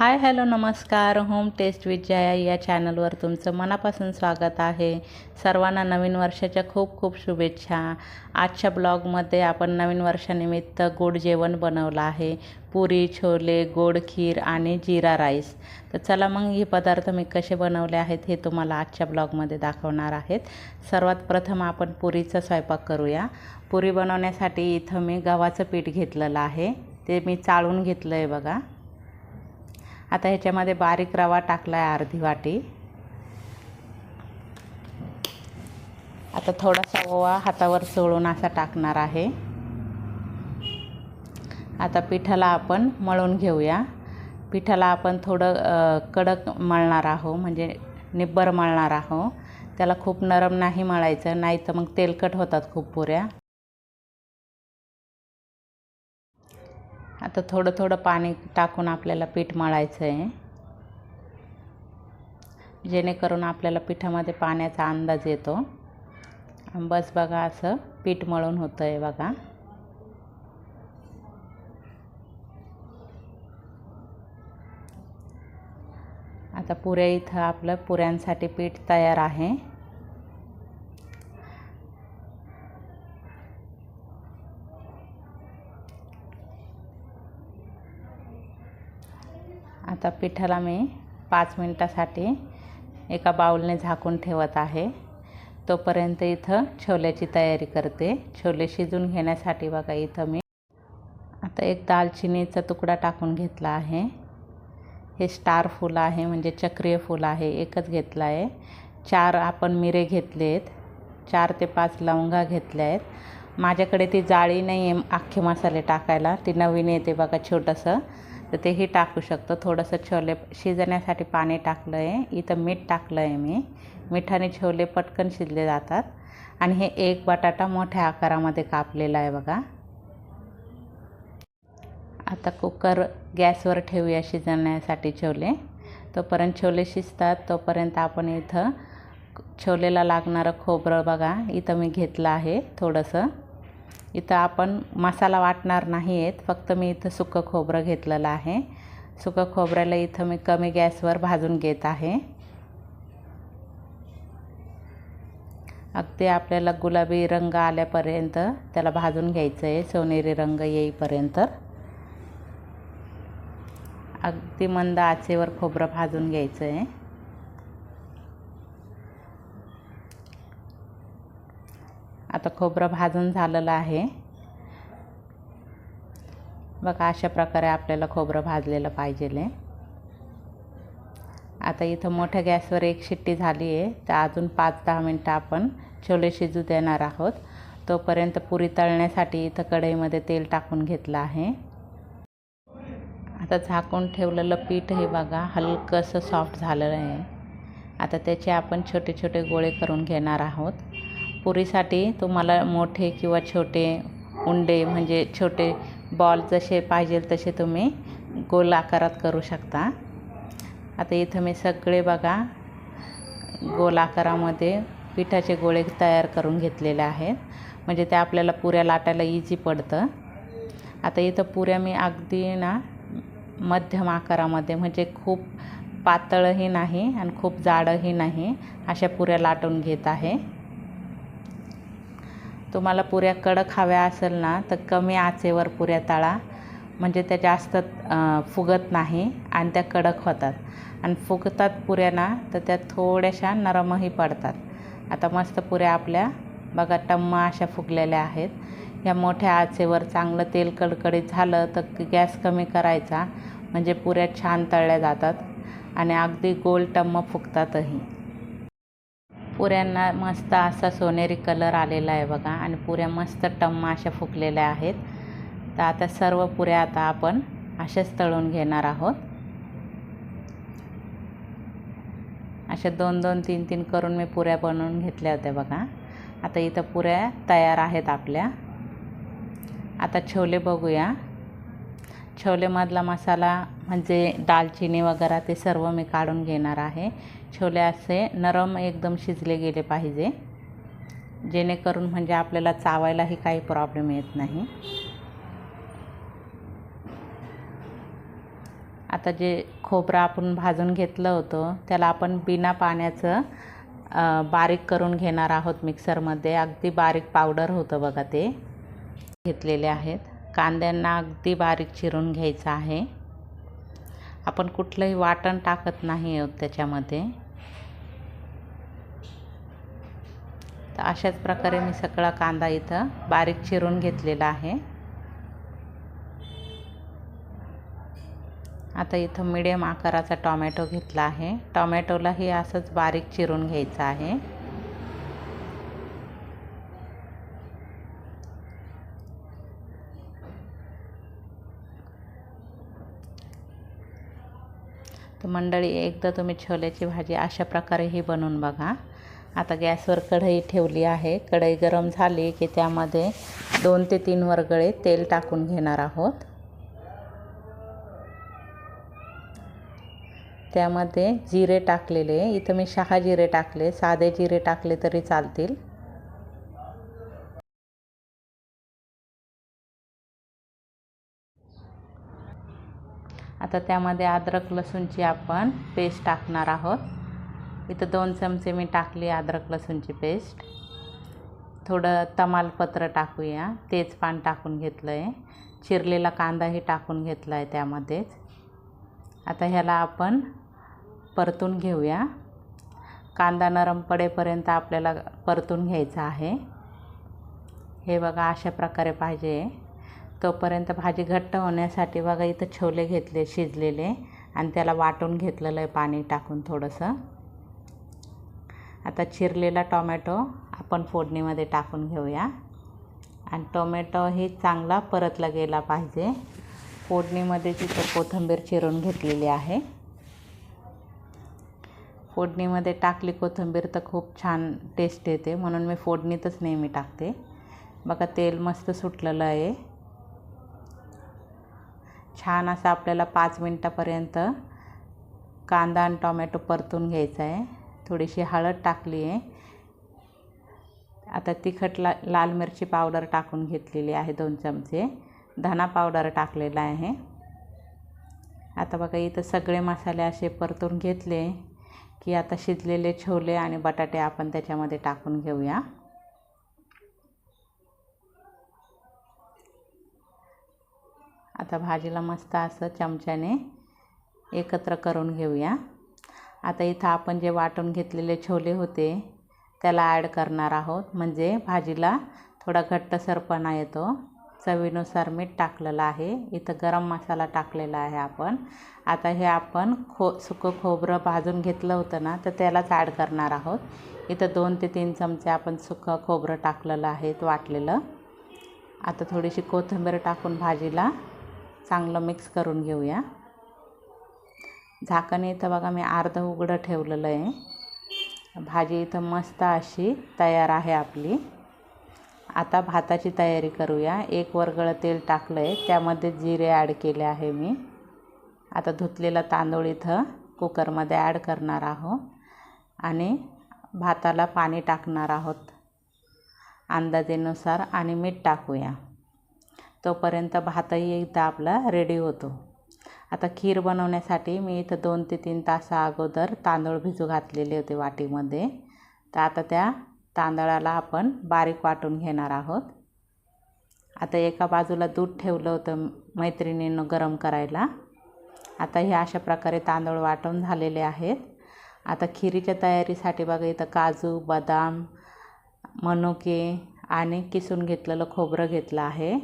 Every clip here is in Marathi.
हाय हॅलो नमस्कार. होम टेस्ट विथ जया या चॅनलवर तुमचं मनापासून स्वागत आहे. सर्वांना नवीन वर्षाच्या खूप खूप शुभेच्छा. आजच्या ब्लॉगमध्ये आपण नवीन वर्षानिमित्त गोड जेवण बनवलं आहे. पुरी छोले गोड खीर आणि जिरा राईस. तर चला मग हे पदार्थ मी कसे बनवले आहेत हे तुम्हाला आजच्या ब्लॉगमध्ये दाखवणार आहेत. सर्वात प्रथम आपण पुरीचा स्वयंपाक करूया. पुरी बनवण्यासाठी इथं मी गव्हाचं पीठ घेतलेलं आहे. ते मी चाळून घेतलं आहे बघा. आता ह्याच्यामध्ये बारीक रवा टाकला आहे अर्धी वाटी. आता थोडासा ओवा हातावर चोळून असा टाकणार आहे. आता पिठाला आपण मळून घेऊया. पिठाला आपण थोडं कडक मळणार आहो म्हणजे निब्बर मळणार आहो त्याला खूप नरम नाही मळायचं नाही तर मग तेलकट होतात खूप पुऱ्या. आता थोडं थोडं पाणी टाकून आपल्याला पीठ मळायचं आहे जेणेकरून आपल्याला पिठामध्ये पाण्याचा अंदाज येतो. बस बघा असं पीठ मळून होतं आहे बघा. आता पुऱ्या इथं आपलं पुऱ्यांसाठी पीठ तयार आहे. आता पिठाला मी पाच मिनटासाठी एका बाऊलने झाकून ठेवत आहे. तोपर्यंत इथं छोल्याची तयारी करते. छोले शिजून घेण्यासाठी बघा इथं मी आता एक दालचिनीचा तुकडा टाकून घेतला आहे. हे स्टार फूल आहे म्हणजे चक्रीय फूल आहे एकच घेतलं आहे. चार आपण मिरे घेतले आहेत चार ते पाच लवंगा घेतल्या आहेत माझ्याकडे ती जाळी नाही आहे अख्खे मसाले टाकायला. ती नवीन येते बघा छोटंसं. तर तेही टाकू शकतो. थोडंसं छोले शिजण्यासाठी पाणी टाकलं आहे इथं मीठ टाकलं आहे मी मिठाने छोले पटकन शिजले जातात. आणि हे एक बटाटा मोठ्या आकारामध्ये कापलेला आहे बघा. आता कुकर गॅसवर ठेवूया शिजवण्यासाठी छोले. तोपर्यंत छोले शिजतात. तोपर्यंत आपण इथं छोलेला लागणारं खोबरं बघा. इथं मी घेतलं आहे थोडंसं. इथं आपण मसाला वाटणार नाही आहेत फक्त मी इथं सुकं खोबरं घेतलेलं आहे. सुकं खोबऱ्याला इथं मी कमी गॅसवर भाजून घेत आहे. अगदी आपल्याला गुलाबी रंग आल्यापर्यंत त्याला भाजून घ्यायचं आहे सोनेरी रंग येईपर्यंत. अगदी मंद आचेवर खोबरं भाजून घ्यायचं आहे आता खोबरं भाजून झालेलं आहे. बघा अशा प्रकारे आपल्याला खोबरं भाजलेलं पाहिजे आता इथं मोठ्या गॅसवर एक शिट्टी झाली आहे. तर अजून पाच दहा मिनटं आपण छोले शिजू देणार आहोत. तोपर्यंत पुरी तळण्यासाठी इथं कढईमध्ये तेल टाकून घेतलं आहे. आता झाकून ठेवलेलं पीठ हे बघा हलकंसं सॉफ्ट झालेलं आहे. आता त्याचे आपण छोटे छोटे गोळे करून घेणार आहोत. पुरीसाठी तुम्हाला मोठे किंवा छोटे उंडे म्हणजे छोटे बॉल जसे पाहिजे तसे तुम्ही गोल आकारात करू शकता. आता इथं मी सगळे बघा गोल आकारामध्ये पिठाचे गोळे तयार करून घेतलेले आहेत. म्हणजे ते आपल्याला पुऱ्या लाटायला इझी पडतं. आता इथं पुऱ्या मी अगदी ना मध्यम आकारामध्ये म्हणजे खूप पातळही नाही आणि खूप जाडंही नाही अशा पुऱ्या लाटून घेत आहे. तुम्हाला पुऱ्या कडक हव्या असेल ना तर कमी आचेवर पुऱ्या तळा. म्हणजे त्या जास्त फुगत नाही आणि त्या कडक होतात. आणि फुगतात पुऱ्या ना तर त्या थोड्याशा नरमही पडतात. आता मस्त पुऱ्या आपल्या बघा टम्मा अशा फुगलेल्या आहेत. या मोठ्या आचेवर चांगलं तेल कडकडीत झालं तर गॅस कमी करायचा. म्हणजे पुऱ्या छान तळल्या जातात आणि अगदी गोल टम्म फुगतातही. पुऱ्यांना मस्त असा सोनेरी कलर आलेला आहे बघा. आणि पुऱ्या मस्त टम्मा अशा फुकलेल्या आहेत. तर आता सर्व पुऱ्या आता आपण अशाच तळून घेणार आहोत. अशा दोन दोन तीन तीन करून मी पुऱ्या बनवून घेतल्या होत्या बघा. आता इथं पुऱ्या तयार आहेत आपल्या. आता छोले बघूया. छोलेमधला मसाला म्हणजे दालचिनी वगैरे ते सर्व मी काढून घेणार आहे. छोले असे नरम एकदम शिजले गेले पाहिजे. जेणेकरून म्हणजे आपल्याला चावायलाही काही प्रॉब्लेम येत नाही. आता जे खोबरं आपण भाजून घेतलं होतं त्याला आपण बिना पाण्याचं बारीक करून घेणार आहोत मिक्सरमध्ये. अगदी बारीक पावडर होतं बघा ते. घेतलेले आहेत. कांद्यांना अगदी बारीक चिरून घ्यायचं आहे. आपण कुठलंही वाटण टाकत नाही आहोत त्याच्यामध्ये. तर अशाच प्रकारे मी सगळा कांदा इथं बारीक चिरून घेतलेला आहे. आता इथं मिडियम आकाराचा टॉमॅटो घेतला आहे. टॉमॅटोलाही असंच बारीक चिरून घ्यायचं आहे. तर मंडळी एकदा तुम्ही छोल्याची भाजी अशा प्रकारेही बनवून बघा. आता गॅसवर कढई ठेवली आहे. कढई गरम झाली की त्यामध्ये दोन ते तीन वरगळे तेल टाकून घेणार आहोत. त्यामध्ये जिरे टाकलेले इथं मी शहा जिरे टाकले साधे जिरे टाकले तरी चालतील. आता त्यामध्ये अद्रक लसूणची आपण पेस्ट टाकणार आहोत. इथं दोन चमचे मी टाकली अद्रक लसूणची पेस्ट. थोडं तमालपत्र टाकूया. तेच पान टाकून घेतलं आहे चिरलेला कांदाही टाकून घेतला आहे त्यामध्येच. आता ह्याला आपण परतून घेऊया. कांदा नरम पडेपर्यंत आपल्याला परतून घ्यायचा आहे. हे बघा अशा प्रकारे पाहिजे. तोपर्यंत भाजी घट्ट होण्यासाठी बघा इथं छोले घेतले शिजलेले. आणि त्याला वाटून घेतलेलं आहे पाणी टाकून थोडंसं. आता चिरलेला टोमॅटो आपण फोडणीमध्ये टाकून घेऊया. आणि टोमॅटो हे चांगला परतला गेला पाहिजे. फोडणीमध्ये तिथं कोथिंबीर चिरून घेतलेली आहे. फोडणीमध्ये टाकली कोथिंबीर तर खूप छान टेस्ट येते. म्हणून मी फोडणीतच नेहमी टाकते. बघा तेल मस्त सुटलेलं आहे. छान असं आपल्याला पाच मिनटापर्यंत कांदा आणि टोमॅटो परतून घ्यायचा आहे. थोडीशी हळद टाकली आहे. आता तिखट ला लाल मिरची पावडर टाकून घेतलेली आहे दोन चमचे. धना पावडर टाकलेला आहे. आता बघा इथं सगळे मसाले असे परतून घेतले की आता शिजलेले छोले आणि बटाटे आपण त्याच्यामध्ये टाकून घेऊया. आता भाजीला मस्त असं चमच्याने एकत्र करून घेऊया. आता इथं आपण जे वाटून घेतलेले छोले होते त्याला ॲड करणार आहोत. म्हणजे भाजीला थोडा घट्टसरपणा येतो. चवीनुसार मीठ टाकलेलं आहे. इथं गरम मसाला टाकलेला आहे आपण. आता हे आपण खो सुकं खोबरं भाजून घेतलं होतं ना तर त्यालाच ॲड करणार आहोत. इथं दोन ते तीन चमचे आपण सुकं खोबरं टाकलेलं आहे वाटलेलं. आता थोडीशी कोथिंबीर टाकून भाजीला चांगलं मिक्स करून घेऊया. झाकण इथं बघा मी अर्धं उघडं ठेवलेलं आहे. भाजी इथं मस्त अशी तयार आहे आपली. आता भाताची तयारी करूया. एक वरगळं तेल टाकलं आहे त्यामध्ये जिरे ॲड केले आहे मी. आता धुतलेला तांदूळ इथं कुकरमध्ये ॲड करणार आहोत. आणि भाताला पाणी टाकणार आहोत. अंदाजेनुसार आणि मीठ टाकूया. तोपर्यंत भातही एकदा आपला रेडी होतो. आता खीर बनवण्यासाठी मी इथं दोन ते तीन तासा अगोदर तांदूळ भिजू घातलेले होते वाटीमध्ये. तर आता त्या तांदळाला आपण बारीक वाटून घेणार आहोत. आता एका बाजूला दूध ठेवलं होतं मैत्रिणीनं गरम करायला. आता हे अशा प्रकारे तांदूळ वाटून झालेले आहेत. आता खिरीच्या तयारीसाठी बघा इथं काजू बदाम मनुके आणि किसून घेतलेलं खोबरं घेतलं आहे.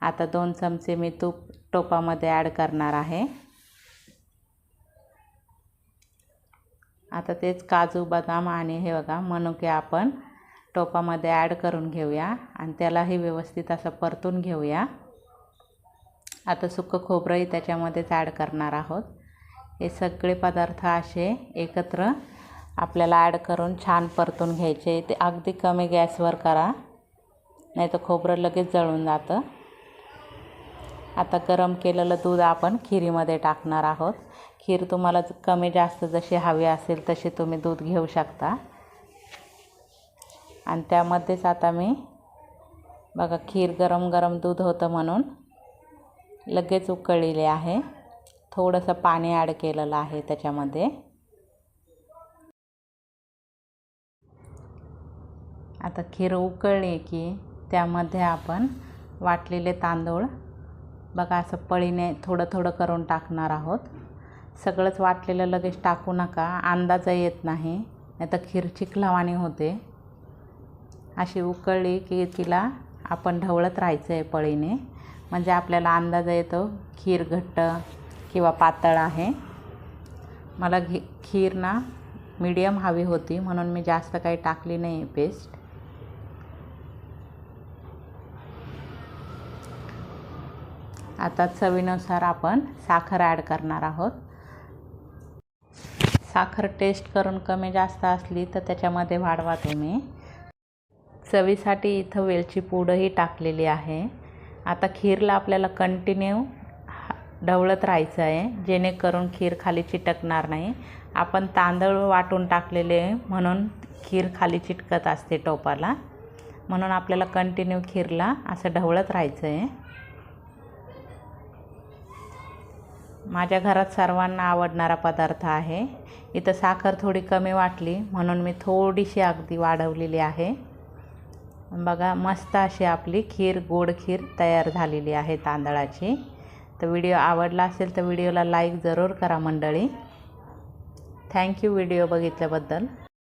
आता दोन चमचे मी तूप टोपामध्ये ॲड करणार आहे. आता तेच काजू बदाम आणि हे बघा मनुके आपण टोपामध्ये ॲड करून घेऊया. आणि त्यालाही व्यवस्थित असं परतून घेऊया. आता सुकं खोबरंही त्याच्यामध्येच ॲड करणार आहोत. हे सगळे पदार्थ असे एकत्र आपल्याला ॲड करून छान परतून घ्यायचे. ते अगदी कमी गॅसवर करा. नाही तर खोबरं लगेच जळून जातं. आता गरम केलेलं दूध आपण खिरीमध्ये टाकणार आहोत. खीर तुम्हाला कमी जास्त जशी हवी असेल तशी तुम्ही दूध घेऊ शकता. आणि त्यामध्येच आता मी बघा खीर गरम गरम दूध होतं म्हणून लगेच उकळलेले आहे. थोडंसं पाणी ॲड केलेलं आहे त्याच्यामध्ये. आता खीर उकळली की त्यामध्ये आपण वाटलेले तांदूळ बघा असं पळीने थोडं थोडं करून टाकणार आहोत. सगळंच वाटलेलं लगेच टाकू नका अंदाज येत नाही. नाही तर खीर चिखलावाणी होते. अशी उकळली की तिला आपण ढवळत राहायचं आहे पळीने. म्हणजे आपल्याला अंदाज येतो खीर घट्ट किंवा पातळ आहे. मला घी खीर ना मीडियम हवी होती म्हणून मी जास्त काही टाकली नाही पेस्ट आता चवीनुसार आपण साखर ॲड करणार आहोत. साखर टेस्ट करून कमी जास्त असली तर त्याच्यामध्ये वाढवा तुम्ही. चवीसाठी इथं वेलची पूडही टाकलेली आहे. आता खीरला आपल्याला कंटिन्यू ढवळत राहायचं आहे. जेणेकरून खीर खाली चिटकणार नाही. आपण तांदूळ वाटून टाकलेले म्हणून खीर खाली चिटकत असते टोपाला. म्हणून आपल्याला कंटिन्यू खीरला असं ढवळत राहायचं आहे. माझ्या घरात सर्वांना आवडणारा पदार्थ आहे. इथं साखर थोडी कमी वाटली म्हणून मी थोडीशी अगदी वाढवलेली आहे. बघा मस्त अशी आपली खीर गोड खीर तयार झालेली आहे तांदळाची. तर व्हिडिओ आवडला असेल तर व्हिडिओला लाईक जरूर करा मंडळी. Thank you video बघितल्याबद्दल.